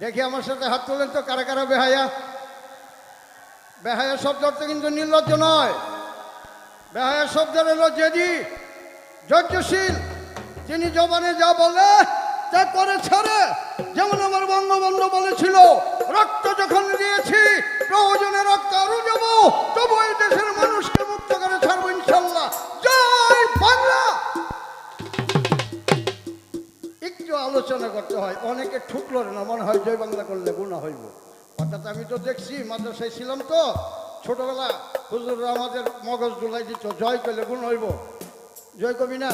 দেখি আমার সাথে হাত তোলেন তো, কারা কারা বেহায়া? বেহায়া শব্দ তো কিন্তু নির্লজ্জ নয়। বেহায়া শব্দের হলো যেদি ধৈর্যশীল তিনি জবানে যা বলে, তা করে ছাড়ে। যেমন আমার বঙ্গবন্ধু বলেছিল, রক্ত আলোচনা করতে হয়, অনেকে ঠুকলো না, মনে হয় জয় বাংলা করলে গুণা হইব। অর্থাৎ আমি তো দেখছি, মাদ্রাসায় ছিলাম তো, ছোটবেলা হুজুররা আমাদের মগজ দুলাই দিত, জয় করলে গুণ হইব। জয় কবি না?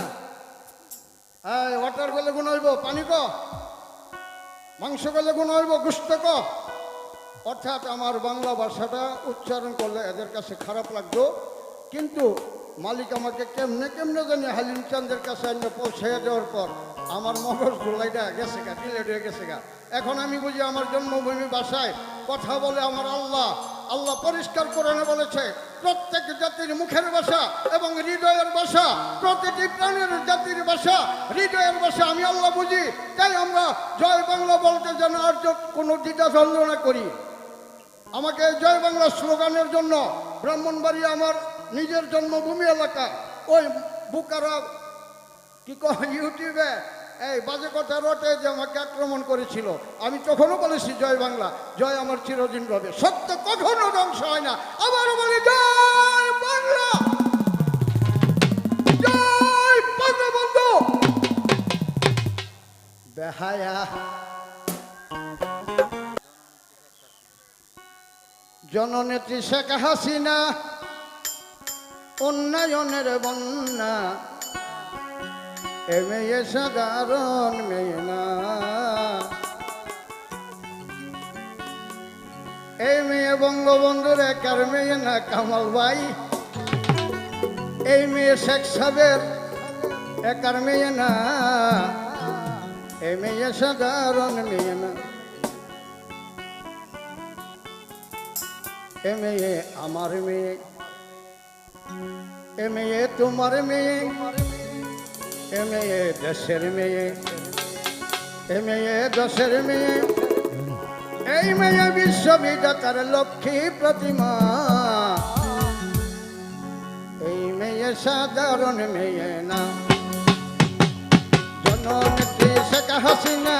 হ্যাঁ ওয়াটার করলে গুণ হইব, পানি ক? মাংস করলে গুণ হইব, গুস্ত ক? অর্থাৎ আমার বাংলা ভাষাটা উচ্চারণ করলে এদের কাছে খারাপ লাগতো। কিন্তু মালিক আমাকে কেমনে কেমনে জানি হালিম চান্দের কাছে এনে পৌঁছে দেওয়ার পর আমার মগজ ধুলাইটা গেছে গা ডিলেট হয়ে গেছে গা। এখন আমি বুঝি আমার জন্মভূমি ভাষায় কথা বলে আমার আল্লাহ আল্লাহ পরিষ্কার করে বলেছে, প্রত্যেক জাতির মুখের ভাষা এবং হৃদয়ের ভাষা প্রতিটি প্রাণের জাতির ভাষা হৃদয়ের ভাষা আমি আল্লাহ বুঝি। তাই আমরা জয় বাংলা বলতে যেন আর কোনো দ্বিধা দ্বন্দ্ব না করি। আমাকে জয় বাংলা স্লোগানের জন্য ব্রাহ্মণবাড়ি আমার নিজের জন্মভূমি এলাকা। ওই বুকারা, কি কয়, ইউটিউবে এই বাজে কথা রটে যে আমাকে আক্রমণ করেছিল। আমি তখনও বলেছি, জয় বাংলা, জয় আমার চিরদিন রবে। সত্য কখনো ধ্বংস হয় না। আবার বলি, জয় বাংলা! বেহায়া। জননেত্রী শেখ হাসিনা উন্নয়নের বন্যা। এ মেয়ে সাধারণ মেয়ে না এই মেয়ে বঙ্গবন্ধুর একার মেয়ে না কামাল ভাই। এই মেয়ে শেখ সাহেবের একার মেয়ে না এই মেয়ে সাধারণ মেয়ে না এ মেয়ে আমার মেয়ে। এ মেয়ে তোমার মেয়ে এ মেয়ে দেশের মেয়ে এ মেয়ে দেশের মেয়ে। এই মেয়ে বিশ্ববিদ্যাতার লক্ষ্মী প্রতিমা। এই মেয়ে সাধারণ মেয়ে না। জননেত্রী শেখ হাসিনা